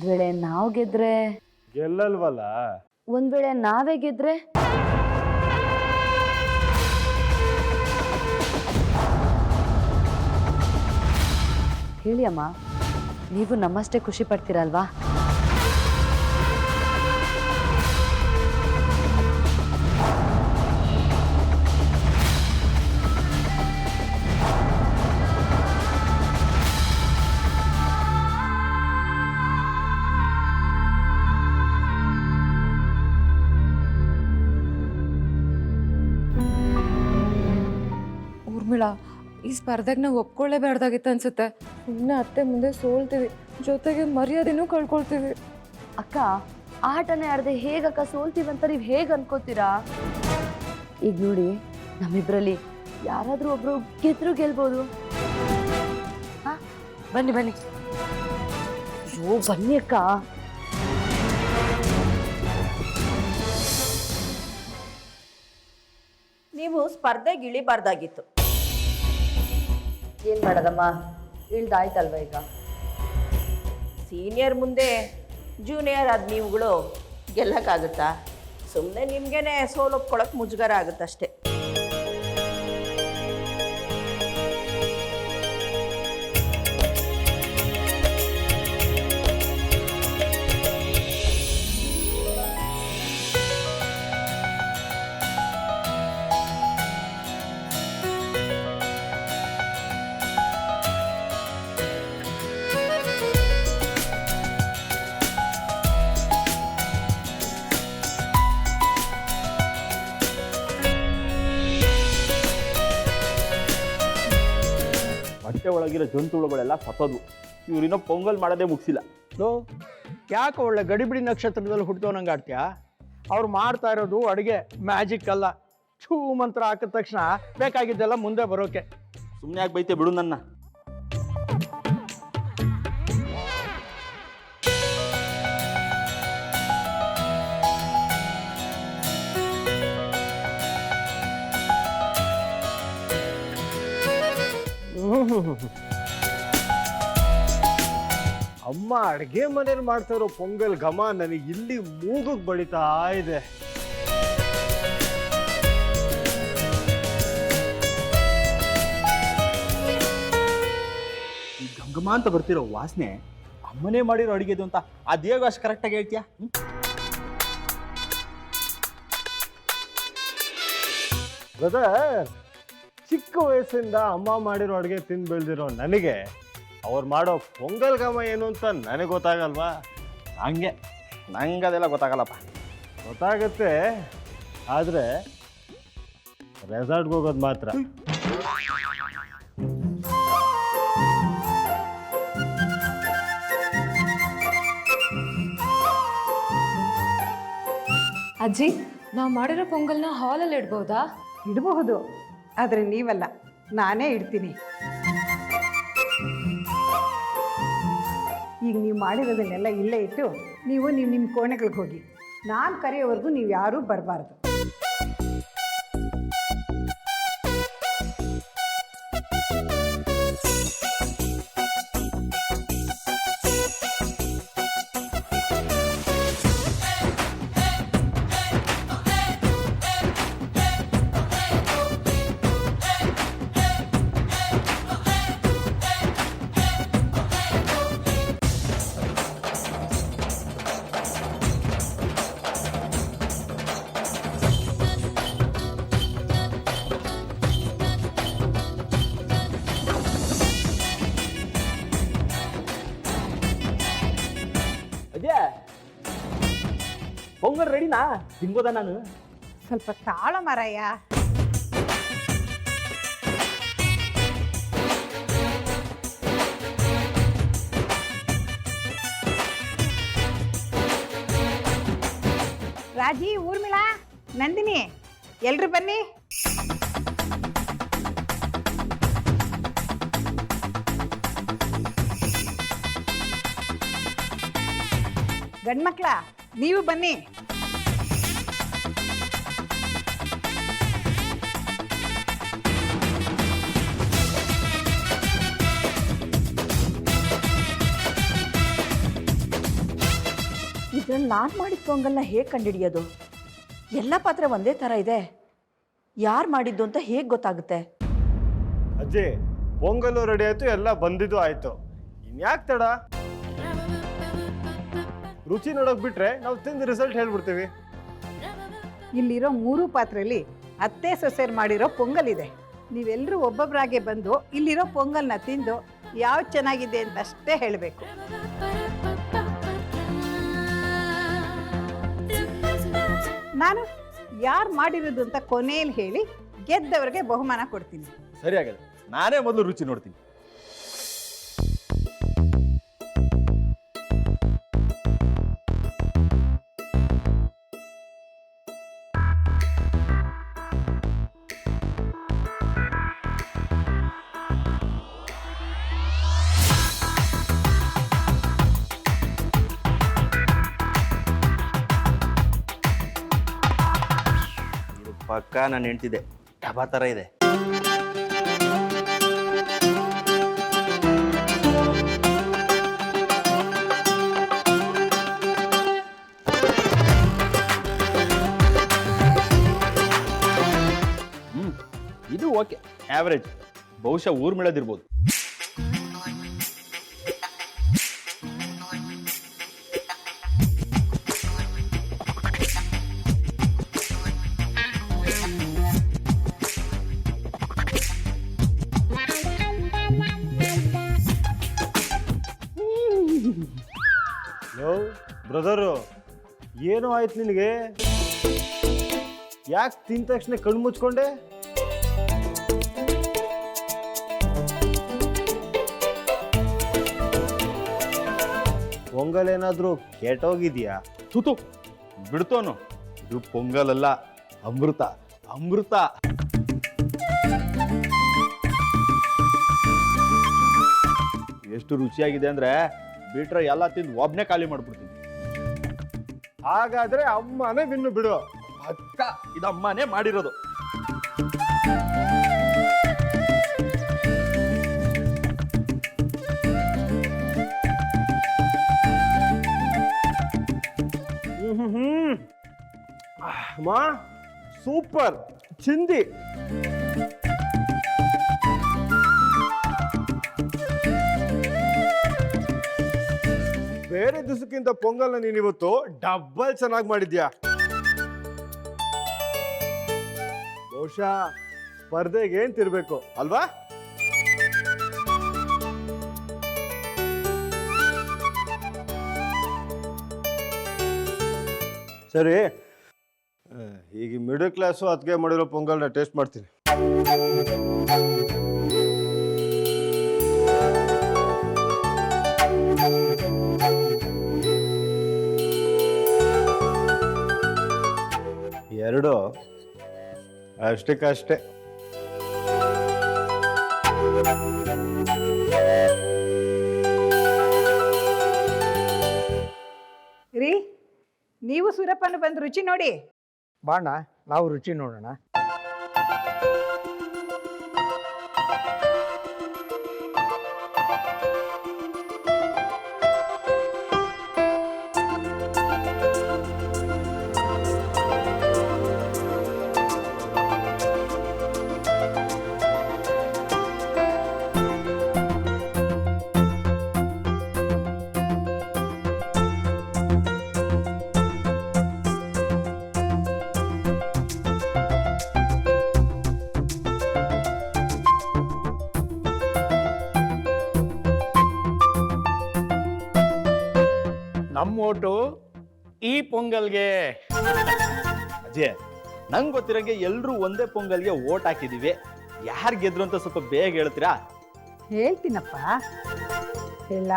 ಒಂದ್ ವೇಳೆ ನಾವು ಗೆದ್ರೆ? ಗೆಲ್ಲಲ್ವಲ್ಲ? ಒಂದ್ ವೇಳೆ ನಾವೇ ಗೆದ್ರೆ? ಹೇಳಿ ಅಮ್ಮ ನೀವು ನಮ್ಮಷ್ಟೇ ಖುಷಿ ಪಡ್ತೀರಲ್ವಾ? ಈ ಸ್ಪರ್ಧೆಗೆ ನಾವು ಒಪ್ಕೊಳ್ಳೇಬಾರ್ದಾಗಿತ್ತು ಅನ್ಸುತ್ತೆ. ಸುಮ್ಮನೆ ಅತ್ತೆ ಮುಂದೆ ಸೋಲ್ತೀವಿ. ಜೊತೆಗೆ ಮರ್ಯಾದೆನೂ ಕಳ್ಕೊಳ್ತೀವಿ. ಅಕ್ಕ ಆಟನೇ ಆಡದೆ ಹೇಗಕ್ಕ ಅಂತ ನೀವು ಹೇಗೆ ಅನ್ಕೋತೀರಾ? ಈಗ ನೋಡಿ ನಮ್ಮಿಬ್ರಲ್ಲಿ ಯಾರಾದರೂ ಒಬ್ರು ಗೆದ್ರು ಗೆಲ್ಬೋದು. ಹಾ ಬನ್ನಿ ಬನ್ನಿ. ಅಯ್ಯೋ ಬನ್ನಿ ಅಕ್ಕ. ನೀವು ಸ್ಪರ್ಧೆಗೆ ಇಳಿಬಾರ್ದಾಗಿತ್ತು. ಏನ್ ಮಾಡೋದಮ್ಮ? ಇಳ್ದಾಯ್ತಲ್ವ ಈಗ? ಸೀನಿಯರ್ ಮುಂದೆ ಜೂನಿಯರ್ ಆದ ನೀವುಗಳು ಗೆಲ್ಲಕ್ಕಾಗುತ್ತಾ? ಸುಮ್ಮನೆ ನಿಮಗೇನೆ ಸೋಲೊಪ್ಕೊಳಕ್ಕೆ ಮುಜುಗರ ಆಗುತ್ತಷ್ಟೇ. ಹೊಟ್ಟೆ ಒಳಗಿರೋ ಜಂತುಳುಗಳೆಲ್ಲ ಸತ್ತೋದ್ವು. ಇವ್ರಿನ್ನೂ ಪೊಂಗಲ್ ಮಾಡೋದೇ ಮುಗಿಸಿಲ್ಲ. ಲೋ ಯಾಕೆ ಒಳ್ಳೆ ಗಡಿಬಿಡಿ ನಕ್ಷತ್ರದಲ್ಲಿ ಹುಟ್ಟಿದವನಂಗೆ ಆಡ್ತೀಯಾ? ಅವ್ರು ಮಾಡ್ತಾ ಇರೋದು ಅಡುಗೆ ಮ್ಯಾಜಿಕ್ ಅಲ್ಲ. ಛೂ ಮಂತ್ರ ಹಾಕಿದ ತಕ್ಷಣ ಬೇಕಾಗಿದ್ದೆಲ್ಲ ಮುಂದೆ ಬರೋಕೆ. ಸುಮ್ಮನೆ ಯಾಕೆ ಬೈತೆ ಬಿಡು ನನ್ನ. ಅಮ್ಮ ಅಡ್ಗೆ ಮನೇಲಿ ಮಾಡ್ತಾ ಇರೋ ಪೊಂಗಲ್ ಘಮ ನನಗೆ ಇಲ್ಲಿ ಮೂಗಿಗೆ ಬಳಿತಾ ಇದೆ ಈ ಗಂಗಮ ಅಂತ ಬರ್ತಿರೋ ವಾಸನೆ ಅಮ್ಮನೇ ಮಾಡಿರೋ ಅಡುಗೆದು ಅಂತ ಅದೇಗ ಅಷ್ಟು ಕರೆಕ್ಟಾಗಿ ಹೇಳ್ತೀಯಾ ಹ್ಮ್? ಬ್ರದರ್ ಚಿಕ್ಕ ವಯಸ್ಸಿಂದ ಅಮ್ಮ ಮಾಡಿರೋ ಅಡುಗೆ ತಿಂದು ಬೆಳೆದಿರೋ ನನಗೆ ಅವ್ರು ಮಾಡೋ ಪೊಂಗಲ್ ಘಮ ಏನು ಅಂತ ನನಗೆ ಗೊತ್ತಾಗಲ್ವಾ? ಹಂಗೆ. ನಂಗೆ ಅದೆಲ್ಲ ಗೊತ್ತಾಗಲ್ಲಪ್ಪ. ಗೊತ್ತಾಗತ್ತೆ ಆದರೆ ರೆಸಾರ್ಟ್ಗೆ ಹೋಗೋದು ಮಾತ್ರ. ಅಜ್ಜಿ ನಾವು ಮಾಡಿರೋ ಪೊಂಗಲ್ನ ಹಾಲಲ್ಲಿ ಇಡ್ಬೋದಾ? ಇಡಬಹುದು. ಆದರೆ ನೀವಲ್ಲ, ನಾನೇ ಇಡ್ತೀನಿ. ಈಗ ನೀವು ಮಾಡಿರೋದನ್ನೆಲ್ಲ ಇಲ್ಲೇ ಇಟ್ಟು ನೀವು ನೀವು ನಿಮ್ಮ ಕೋಣೆಗಳಿಗೆ ಹೋಗಿ. ನಾನು ಕರೆಯೋವರೆಗೂ ನೀವು ಯಾರೂ ಬರಬಾರ್ದು. ಪೊಂಗಲ್ ರೆಡಿನಾ ತಿನ್ಬೋದಾ ನಾನು ಸ್ವಲ್ಪ ತಾಳ ಮರಯ್ಯ. ರಾಜಿ ಊರ್ಮಿಳಾ ನಂದಿನಿ ಎಲ್ರು ಬನ್ನಿ. ಗಂಡ್ಮಕ್ಳ ನೀವು ಬನ್ನಿ. ಇದ್ರಲ್ಲಿ ನಾನು ಮಾಡಿದ ಪೊಂಗಲ್ನ ಹೇಗೆ ಕಂಡುಹಿಡಿಯೋದು ಎಲ್ಲ ಪಾತ್ರೆ ಒಂದೇ ಥರ ಇದೆ. ಯಾರು ಮಾಡಿದ್ದು ಅಂತ ಹೇಗೆ ಗೊತ್ತಾಗುತ್ತೆ? ಅಜ್ಜಿ, ಪೊಂಗಲು ರೆಡಿ ಆಯ್ತು, ಎಲ್ಲ ಬಂದಿದ್ದು ಆಯ್ತು. ಇನ್ಯಾಕೆ ತಡ? ರುಚಿ ನೋಡೋಕೆ ಬಿಟ್ರೆ ನಾವು ತಿಂದು ರಿಸಲ್ಟ್ ಹೇಳ್ಬಿಡ್ತೀವಿ. ಇಲ್ಲಿರೋ ಮೂರು ಪಾತ್ರೆಯಲ್ಲಿ ಅತ್ತೆ ಸೊಸೆರ್ ಮಾಡಿರೋ ಪೊಂಗಲ್ ಇದೆ ನೀವೆಲ್ಲರೂ ಒಬ್ಬೊಬ್ಬರಾಗೆ ಬಂದು ಇಲ್ಲಿರೋ ಪೊಂಗಲ್ನ ತಿಂದು ಯಾವ್ದು ಚೆನ್ನಾಗಿದೆ ಅಂತ ಅಷ್ಟೇ ಹೇಳಬೇಕು. ನಾನು ಯಾರು ಮಾಡಿರೋದು ಅಂತ ಕೊನೆಯಲ್ಲಿ ಹೇಳಿ ಗೆದ್ದವರಿಗೆ ಬಹುಮಾನ ಕೊಡ್ತೀನಿ. ಸರಿ ಆಗಲ್ಲ ನಾನೇ ಮೊದಲು ರುಚಿ ನೋಡ್ತೀನಿ. ನಾನು ಹೇಳ್ತಿದ್ದೆ ಡಬಾ ಥರ ಇದೆ. ಇದು ಓಕೆ ಆ್ಯಾವ್ರೇಜ್ ಬಹುಶಃ ಊರ್ ಮೇಳದಿರ್ಬೋದು. ಏನೋ ಆಯ್ತು ನಿನಗೆ? ಯಾಕೆ ತಿಂದ ತಕ್ಷಣ ಕಣ್ಣು ಮುಚ್ಕೊಂಡೆ? ಪೊಂಗಲ್ ಏನಾದ್ರೂ ಕೆಟ್ಟೋಗಿದ್ಯಾ? ತುತು, ಬಿಡ್ತೋನು. ಇದು ಪೊಂಗಲ್ ಅಲ್ಲ ಅಮೃತ ಅಮೃತ. ಎಷ್ಟು ರುಚಿಯಾಗಿದೆ ಅಂದ್ರೆ ಬಿಟ್ರೆ ಎಲ್ಲ ತಿಂದು ಒಬ್ನೇ ಖಾಲಿ ಮಾಡ್ಬಿಡ್ತೀನಿ. ಹಾಗಾದ್ರೆ ಅಮ್ಮನೇ ಬಿನ್ನು ಬಿಡು. ಅಕ್ಕ ಇದು ಅಮ್ಮನೇ ಮಾಡಿರೋದು. ಹ್ಮ್ ಸೂಪರ್. ಚಿಂದಿ. ಬೇರೆ ದಿವಸಕ್ಕಿಂತ ಪೊಂಗಲ್ನ ನೀನ್ ಇವತ್ತು ಡಬ್ಬಲ್ ಚೆನ್ನಾಗಿ ಮಾಡಿದ್ಯಾ? ಬಹುಶಃ ಸ್ಪರ್ಧೆಗೆ ಏನ್ ತಿರ್ಬೇಕು, ಅಲ್ವಾ? ಸರಿ ಈಗ ಮಿಡಲ್ ಕ್ಲಾಸು ಅದಕ್ಕೆ ಮಾಡಿರೋ ಪೊಂಗಲ್ನ ಟೇಸ್ಟ್ ಮಾಡ್ತೀನಿ. ಎರಡು. ಅಷ್ಟಕ್ಕಷ್ಟೇ. ರೀ ನೀವು ಸೂರಪ್ಪನ ಬಂದು ರುಚಿ ನೋಡಿ. ಬಾಣ ನಾವು ರುಚಿ ನೋಡೋಣ. ಓಟು ಈ ಪೊಂಗಲ್ಗೆ. ಅಜಯ್ ನಂಗ್ ಗೊತ್ತಿರಂಗೆ ಎಲ್ಲರೂ ಒಂದೇ ಪೊಂಗಲ್ಗೆ ಓಟ್ ಹಾಕಿದೀವಿ. ಯಾರು ಗೆದ್ರು ಅಂತ ಸ್ವಲ್ಪ ಬೇಗ ಹೇಳ್ತೀರಾ? ಹೇಳ್ತೀನಪ್ಪ. ಇಲ್ಲ.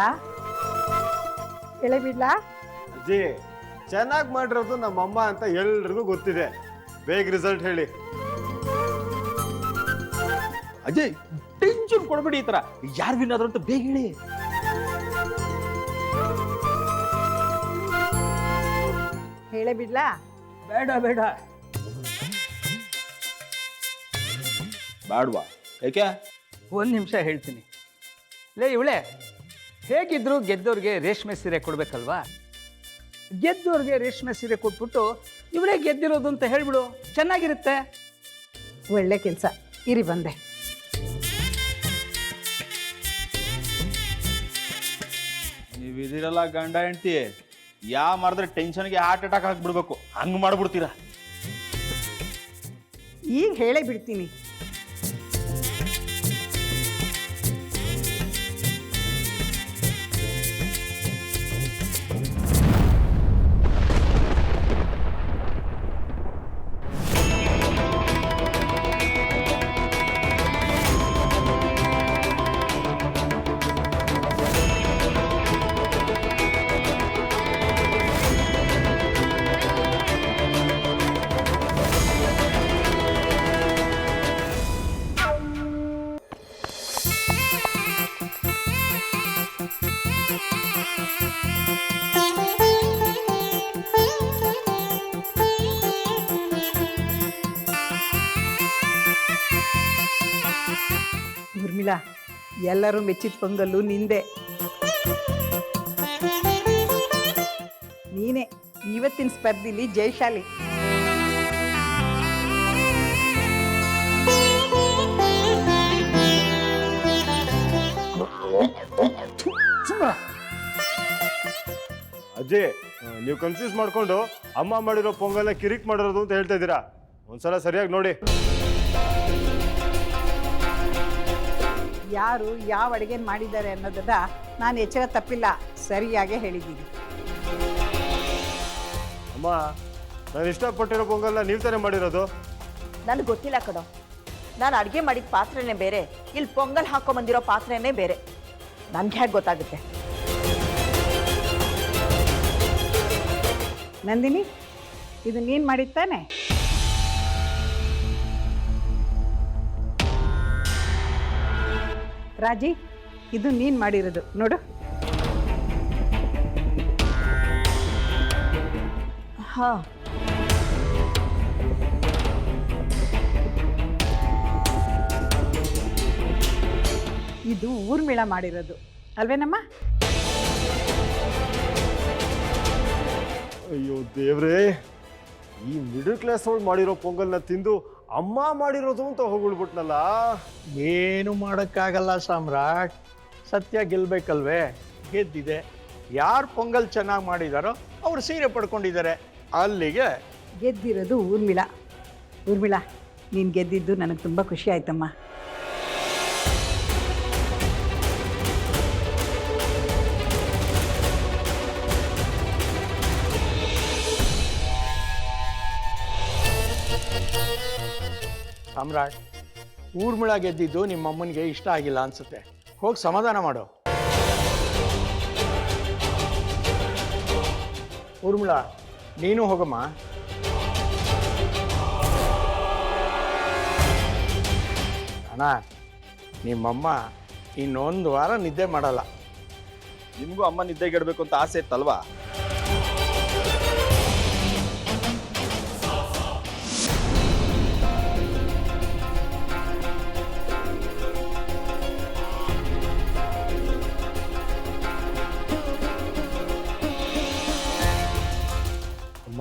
ಹೇಳಬಿಡ್ಲ ಅಜ್ಜಿ ಚೆನ್ನಾಗಿ ಮಾಡಿರೋದು ನಮ್ಮಮ್ಮ ಅಂತ ಎಲ್ರಿಗೂ ಗೊತ್ತಿದೆ. ಬೇಗ ರಿಸಲ್ಟ್ ಹೇಳಿ. ಅಜಯ್ ಟೆನ್ಷನ್ ಕೊಡ್ಬೇಡಿ ಈ ತರ. ಯಾರು ವಿನ್ ಆದ್ರು ಅಂತ ಬೇಗ ಹೇಳಿ. ಹೇಳೇ ಬಿಡ್ಲಾ? ಬೇಡ ಬೇಡ. ಬಾಡ್ವಾ. ಯಾಕೆ ಒಂದು ನಿಮಿಷ ಹೇಳ್ತೀನಿ. ಲೇ ಇವಳೆ ಹೇಗಿದ್ರು ಗೆದ್ದವ್ರಿಗೆ ರೇಷ್ಮೆ ಸೀರೆ ಕೊಡ್ಬೇಕಲ್ವಾ? ಗೆದ್ದವ್ರಿಗೆ ರೇಷ್ಮೆ ಸೀರೆ ಕೊಟ್ಬಿಟ್ಟು ಇವರೇ ಗೆದ್ದಿರೋದು ಅಂತ ಹೇಳ್ಬಿಡು. ಚೆನ್ನಾಗಿರುತ್ತೆ? ಒಳ್ಳೆ ಕೆಲಸ. ಇರಿ ಬಂದೆ. ನೀವಿದಿರಲ್ಲ ಗಂಡ ಹೆಂಡ್ತಿ? ಯಾ ಮಾಡಿದ್ರೆ ಟೆನ್ಷನ್ಗೆ ಹಾರ್ಟ್ ಅಟ್ಯಾಕ್ ಹಾಕ್ಬಿಡ್ಬೇಕು. ಹಂಗೆ ಮಾಡ್ಬಿಡ್ತೀರಾ? ಈಗ ಹೇಳೇ ಬಿಡ್ತೀನಿ. ಊರ್ಮಿಳಾ ಎಲ್ಲರೂ ಮೆಚ್ಚಿದ ಪೊಂಗಲ್ಲು ನಿಂದೆ. ನೀನೇ ಇವತ್ತಿನ ಸ್ಪರ್ಧೆಲಿ ಜಯಶಾಲಿ. ಅಜ್ಜಿ ನೀವು ಕನ್ಫ್ಯೂಸ್ ಮಾಡ್ಕೊಂಡು ಅಮ್ಮ ಮಾಡಿರೋ ಪೊಂಗಲ್ನ ಕಿರಿಕ್ ಮಾಡಿರೋದು ಅಂತ ಹೇಳ್ತಾ ಇದ್ದೀರಾ? ಒಂದ್ಸಲ ಸರಿಯಾಗಿ ನೋಡಿ. ಯಾರು ಯಾವ ಅಡುಗೆ ಮಾಡಿದ್ದಾರೆ ಅನ್ನೋದನ್ನ ನಾನು ಎಚ್ಚರ ತಪ್ಪಿಲ್ಲ. ಸರಿಯಾಗೇ ಹೇಳಿದ್ದೀನಿ. ಅಮ್ಮ ನಾನು ಇಷ್ಟಪಟ್ಟಿರೋ ಪೊಂಗಲ್ನ ನೀವು ತಾನೇ ಮಾಡಿರೋದು? ನನಗೆ ಗೊತ್ತಿಲ್ಲ ಕಣೋ. ನಾನು ಅಡುಗೆ ಮಾಡಿದ ಪಾತ್ರೆನೇ ಬೇರೆ ಇಲ್ಲಿ ಪೊಂಗಲ್ ಹಾಕೊಂಬಂದಿರೋ ಪಾತ್ರೆನೇ ಬೇರೆ. ನನಗೆ ಹೇಗೆ ಗೊತ್ತಾಗುತ್ತೆ? ನಂದಿನಿ ಇದು ನೀನು ಮಾಡಿದ್ದಾನೆ ರಾಜಿ, ಇದು ನೀನು ಮಾಡಿರೋದು, ನೋಡು. ಹಾ. ಇದು ಊರ್ಮಿಳ ಮಾಡಿರೋದು, ಅಲ್ವೇನಮ್ಮ? ಅಯ್ಯೋ ದೇವ್ರೇ, ಈ ಮಿಡಲ್ ಕ್ಲಾಸ್ ಅವ್ಳು ಮಾಡಿರೋ ಪೊಂಗಲ್ನ ತಿಂದು ಅಮ್ಮ ಮಾಡಿರೋದು ಅಂತ ಹೋಗ್ಬಿಟ್ನಲ್ಲ ಏನು ಮಾಡೋಕ್ಕಾಗಲ್ಲ ಸಾಮ್ರಾಟ್. ಸತ್ಯ ಗೆಲ್ಬೇಕಲ್ವೇ? ಗೆದ್ದಿದೆ. ಯಾರು ಪೊಂಗಲ್ ಚೆನ್ನಾಗಿ ಮಾಡಿದಾರೋ ಅವ್ರು ಸೀರೆ ಪಡ್ಕೊಂಡಿದ್ದಾರೆ. ಅಲ್ಲಿಗೆ ಗೆದ್ದಿರೋದು ಊರ್ಮಿಳ. ಊರ್ಮಿಳ ನೀನು ಗೆದ್ದಿದ್ದು ನನಗೆ ತುಂಬ ಖುಷಿ ಆಯ್ತಮ್ಮ. ಸಾಮ್ರಾಟ್. ಊರ್ಮಿಳ ಗೆದ್ದಿದ್ದು ನಿಮ್ಮ ಅಮ್ಮನಿಗೆ ಇಷ್ಟ ಆಗಿಲ್ಲ ಅನ್ಸುತ್ತೆ. ಹೋಗಿ ಸಮಾಧಾನ ಮಾಡು. ಊರ್ಮಿಳ, ನೀನು ಹೋಗಮ್ಮ. ಅಣ್ಣ, ನಿಮ್ಮಮ್ಮ ಇನ್ನೊಂದು ವಾರ ನಿದ್ದೆ ಮಾಡಲ್ಲ. ನಿಮಗೂ ಅಮ್ಮ ನಿದ್ದೆಗೆಡಬೇಕು ಅಂತ ಆಸೆ ಇತ್ತಲ್ವಾ?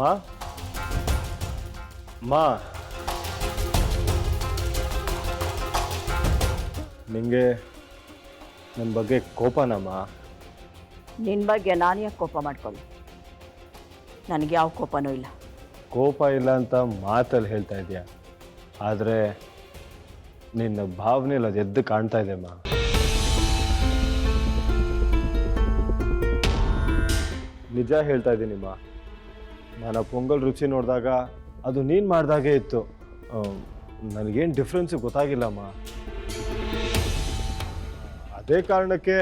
ಅಮ್ಮ ಮಾ. ನಿಂಗೆ ನನ್ನ ಬಗ್ಗೆ ಕೋಪನಮ್ಮ ನಿನ್ನ ಬಗ್ಗೆ ನಾನು ಯಾಕೆ ಕೋಪ ಮಾಡ್ಕೊಳ್ಳಿ? ನನಗೆ ಯಾವ ಕೋಪನೂ ಇಲ್ಲ. ಕೋಪ ಇಲ್ಲ ಅಂತ ಮಾತಲ್ಲಿ ಹೇಳ್ತಾ ಇದೆಯಾ? ಆದರೆ ನಿನ್ನ ಭಾವನೆ ಅದು ಎದ್ದು ಕಾಣ್ತಾ ಇದೆಮ್ಮ ನಿಜ ಹೇಳ್ತಾ ಇದ್ದೀನಿಮ್ಮ ನಾನು ಆ ಪೊಂಗಲ್ ರುಚಿ ನೋಡಿದಾಗ ಅದು ನೀನು ಮಾಡಿದಾಗೆ ಇತ್ತು. ನನಗೇನು ಡಿಫ್ರೆನ್ಸು ಗೊತ್ತಾಗಿಲ್ಲಮ್ಮ. ಅದೇ ಕಾರಣಕ್ಕೆ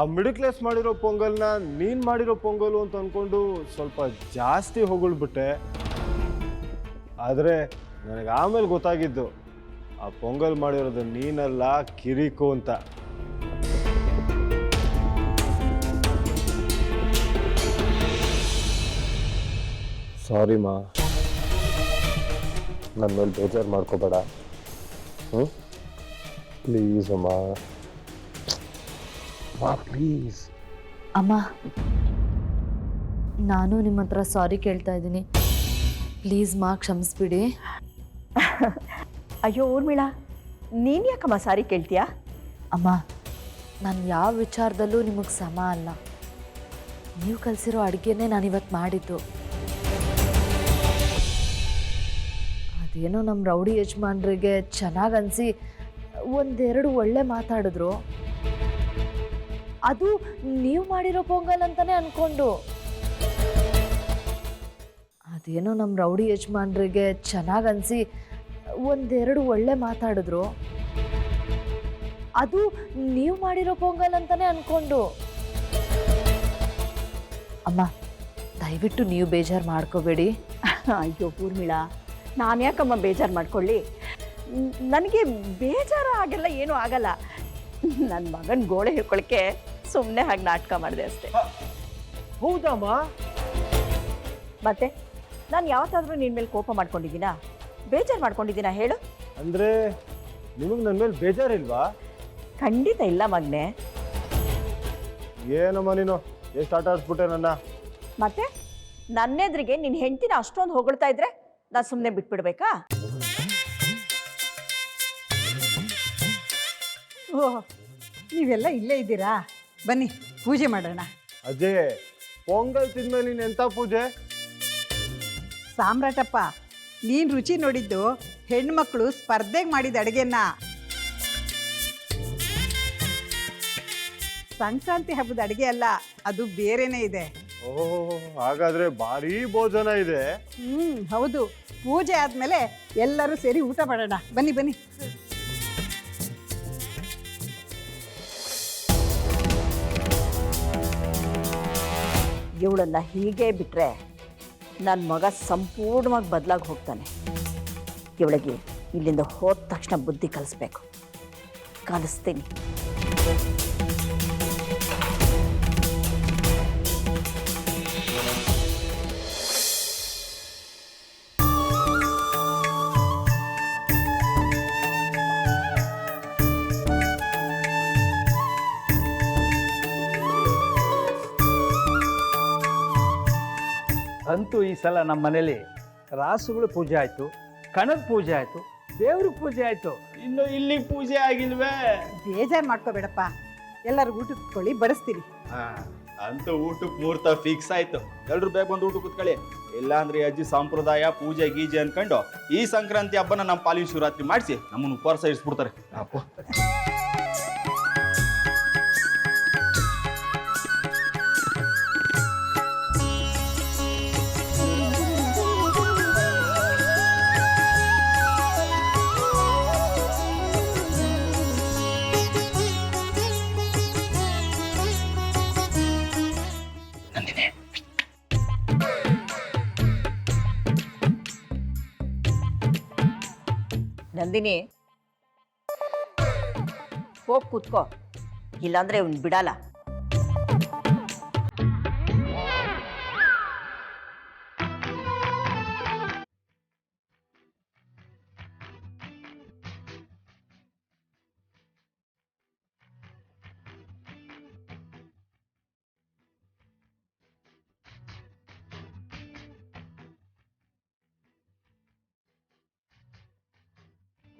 ಆ ಮಿಡಲ್ ಕ್ಲಾಸ್ ಮಾಡಿರೋ ಪೊಂಗಲ್ನ ನೀನು ಮಾಡಿರೋ ಪೊಂಗಲು ಅಂತ ಅಂದ್ಕೊಂಡು ಸ್ವಲ್ಪ ಜಾಸ್ತಿ ಹೊಗಳ್ಬಿಟ್ಟೆ. ಆದರೆ ನನಗೆ ಆಮೇಲೆ ಗೊತ್ತಾಗಿದ್ದು, ಆ ಪೊಂಗಲ್ ಮಾಡಿರೋದು ನೀನಲ್ಲ ಕಿರಿಕು ಅಂತ. ಸಾರಿ ಮಾ ನನ್ನ ಮೇಲೆ ಬೇಜಾರು ಮಾಡ್ಕೋಬೇಡ. ಹ್ಞೂ ಪ್ಲೀಸ್ ಅಮ್ಮ. ಮಾ ಪ್ಲೀಸ್ ಅಮ್ಮ ನಾನು ನಿಮ್ಮ ಹತ್ರ ಸಾರಿ ಕೇಳ್ತಾ ಇದ್ದೀನಿ. ಪ್ಲೀಸ್ ಮಾ ಕ್ಷಮಿಸ್ಬಿಡಿ. ಅಯ್ಯೋ ಊರ್ಮಿಳಾ ನೀನು ಯಾಕಮ್ಮ ಸಾರಿ ಕೇಳ್ತೀಯಾ? ಅಮ್ಮ ನಾನು ಯಾವ ವಿಚಾರದಲ್ಲೂ ನಿಮಗೆ ಸಮ ಅಲ್ಲ. ನೀವು ಕಲಿಸಿರೋ ಅಡುಗೆನೇ ನಾನಿವತ್ತು ಮಾಡಿದ್ದು. ಅದೇನೋ ನಮ್ಮ ರೌಡಿ ಯಜಮಾನ್ರಿಗೆ ಚೆನ್ನಾಗಿ ಅನಿಸಿ ಒಂದೆರಡು ಒಳ್ಳೆ ಮಾತಾಡಿದ್ರು. ಅದು ನೀವು ಮಾಡಿರೋ ಪೊಂಗಲ್ ಅಂತಾನೆ ಅನ್ಕೊಂಡು. ಅದೇನೋ ನಮ್ಮ ರೌಡಿ ಯಜಮಾನ್ರಿಗೆ ಚೆನ್ನಾಗಿ ಅನಿಸಿ ಒಂದೆರಡು ಒಳ್ಳೆ ಮಾತಾಡಿದ್ರು. ಅದು ನೀವು ಮಾಡಿರೋ ಪೊಂಗಲ್ ಅಂತಾನೆ ಅನ್ಕೊಂಡು. ಅಮ್ಮ, ದಯವಿಟ್ಟು ನೀವು ಬೇಜಾರು ಮಾಡ್ಕೋಬೇಡಿ. ಅಯ್ಯೋ, ಊರ್ಮಿಳಾ. ನಾನು ಯಾಕಮ್ಮ ಬೇಜಾರು ಮಾಡ್ಕೊಳ್ಳಿ? ನನಗೆ ಬೇಜಾರು ಆಗಲ್ಲ ಏನೂ ಆಗಲ್ಲ. ನನ್ನ ಮಗನ ಗೋಳೆ ಹಿಡ್ಕೊಳಕ್ಕೆ ಸುಮ್ಮನೆ ಹಾಗೆ ನಾಟಕ ಮಾಡಿದೆ ಅಷ್ಟೇ. ಹೌದಮ್ಮ? ಮತ್ತೆ? ನಾನು ಯಾವತ್ತಾದರೂ ನಿನ್ನ ಮೇಲೆ ಕೋಪ ಮಾಡ್ಕೊಂಡಿದ್ದೀನಾ? ಬೇಜಾರು ಮಾಡ್ಕೊಂಡಿದ್ದೀನಾ ಹೇಳು? ಅಂದರೆ ನಿಮಗೆ ನನ್ನ ಮೇಲೆ ಬೇಜಾರಿಲ್ವಾ? ಖಂಡಿತ ಇಲ್ಲ ಮಗನೆ. ಏನಮ್ಮ ನೀನು? ಎಷ್ಟು ಆಟ ಆಡಿಸ್ಬಿಟ್ಟೆ ನನ್ನ? ಮತ್ತೆ? ನನ್ನೆದ್ರಿಗೆ ನಿನ್ನ ಹೆಂಡ್ತಿನ ಅಷ್ಟೊಂದು ಹೊಗಳ್ತಾ ಇದ್ರೆ ನಾನು ಸುಮ್ಮನೆ ಬಿಟ್ಬಿಡ್ಬೇಕಾ? ಓಹ್ ನೀವೆಲ್ಲ ಇಲ್ಲೇ ಇದ್ದೀರಾ? ಬನ್ನಿ ಪೂಜೆ ಮಾಡೋಣ. ಅಜಯ್ ಪೊಂಗಲ್ ತಿಂದ್ಮೇಲೆ ನೀನು ಎಂಥ ಪೂಜೆ? ಸಾಮ್ರಾಟಪ್ಪ ನೀನು ರುಚಿ ನೋಡಿದ್ದು ಹೆಣ್ಮಕ್ಳು ಸ್ಪರ್ಧೆಗೆ ಮಾಡಿದ ಅಡುಗೆನ. ಸಂಕ್ರಾಂತಿ ಹಬ್ಬದ ಅಡುಗೆ ಅಲ್ಲ ಅದು ಬೇರೆನೇ ಇದೆ. ಓಹ್ ಹಾಗಾದ್ರೆ ಭಾರಿ ಭೋಜನ ಇದೆ. ಹ್ಮ್, ಹೌದು. ಪೂಜೆ ಆದಮೇಲೆ ಎಲ್ಲರೂ ಸೇರಿ ಊಟ ಮಾಡೋಣ. ಬನ್ನಿ ಬನ್ನಿ. ಇವಳನ್ನ ಹೀಗೆ ಬಿಟ್ರೆ ನನ್ನ ಮಗ ಸಂಪೂರ್ಣವಾಗಿ ಬದಲಾಗಿ ಹೋಗ್ತಾನೆ. ಇವಳಿಗೆ ಇಲ್ಲಿಂದ ಹೋದ ತಕ್ಷಣ ಬುದ್ಧಿ ಕಲಿಸ್ಬೇಕು. ಕಲಿಸ್ತೀನಿ. ಅಂತೂ ಈ ಸಲ ನಮ್ಮ ಮನೇಲಿ ರಾಸುಗಳು ಪೂಜೆ ಆಯಿತು ಕಣದ ಪೂಜೆ ಆಯಿತು ದೇವ್ರ ಪೂಜೆ ಆಯಿತು. ಇನ್ನು ಇಲ್ಲಿ ಪೂಜೆ ಆಗಿಲ್ವೇ? ಬೇಜಾರು ಮಾಡ್ಕೋಬೇಡಪ್ಪ. ಎಲ್ಲರೂ ಊಟಕ್ಕೆ ಕುತ್ಕೊಳ್ಳಿ ಬಡಿಸ್ತೀನಿ ಅಂತೂ ಊಟಕ್ಕೆ ಮುಹೂರ್ತ ಫಿಕ್ಸ್ ಆಯ್ತು. ಎಲ್ರು ಬೇಗ ಬಂದು ಊಟ ಕುತ್ಕೊಳ್ಳಿ. ಇಲ್ಲಾಂದ್ರೆ ಅಜ್ಜಿ ಸಂಪ್ರದಾಯ ಪೂಜೆ ಗೀಜೆ ಅನ್ಕೊಂಡು ಈ ಸಂಕ್ರಾಂತಿ ಹಬ್ಬನ ನಮ್ಮ ಪಾಲಿನ ಶಿವರಾತ್ರಿ ಮಾಡಿಸಿ ನಮ್ಮನ್ನು ಉಪವಾಸ ಇರಿಸ್ಬಿಡ್ತಾರೆ. ಅಪ್ಪು. ನಂದಿನಿ ಹೋಗಿ ಕೂತ್ಕೋ. ಇಲ್ಲಾಂದ್ರೆ ಇವ್ನು ಬಿಡಲ್ಲ.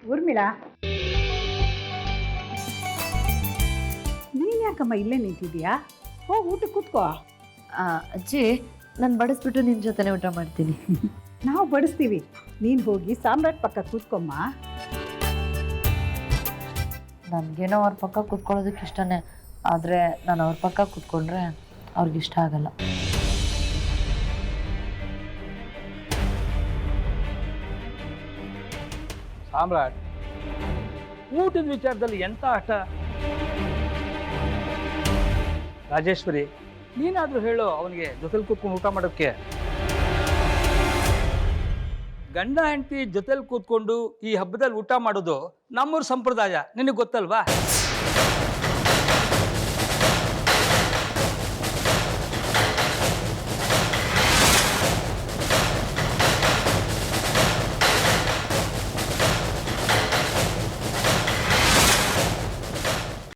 ಊರ್ಮಿಳಾ? ನೀನು ಯಾಕಮ್ಮ ಇಲ್ಲೇ ನಿಂತಿದ್ಯಾ ಹೋಗಿ ಊಟಕ್ಕೆ ಕೂತ್ಕೋ. ಆ, ಅಜ್ಜಿ ನಾನು ಬಡಿಸ್ಬಿಟ್ಟು ನಿನ್ನ ಜೊತೆನೇ ಊಟ ಮಾಡ್ತೀನಿ. ನಾವು ಬಡಿಸ್ತೀವಿ. ನೀನು ಹೋಗಿ ಸಾಮ್ರಾಟ್ ಪಕ್ಕ ಕೂತ್ಕೊಮ್ಮ. ನನಗೇನೋ ಅವ್ರ ಪಕ್ಕ ಕೂತ್ಕೊಳ್ಳೋದಕ್ಕೆ ಇಷ್ಟನೇ. ಆದರೆ ನಾನು ಅವ್ರ ಪಕ್ಕ ಕೂತ್ಕೊಂಡ್ರೆ ಅವ್ರಿಗೆ ಇಷ್ಟ ಆಗಲ್ಲ. ಸಾಮ್ರಾಟ್. ಊಟದ ವಿಚಾರದಲ್ಲಿ ಎಂತ ಆಟ ರಾಜೇಶ್ವರಿ, ನೀನಾದ್ರೂ ಹೇಳು ಅವನಿಗೆ ಜೊತೆಲಿ ಕೂತ್ಕೊಂಡು ಊಟ ಮಾಡೋಕ್ಕೆ. ಗಂಡ ಹೆಂಡತಿ ಜೊತೆಲಿ ಕೂತ್ಕೊಂಡು ಈ ಹಬ್ಬದಲ್ಲಿ ಊಟ ಮಾಡೋದು ನಮ್ಮೂರ ಸಂಪ್ರದಾಯ. ನಿನಗೆ ಗೊತ್ತಲ್ವಾ?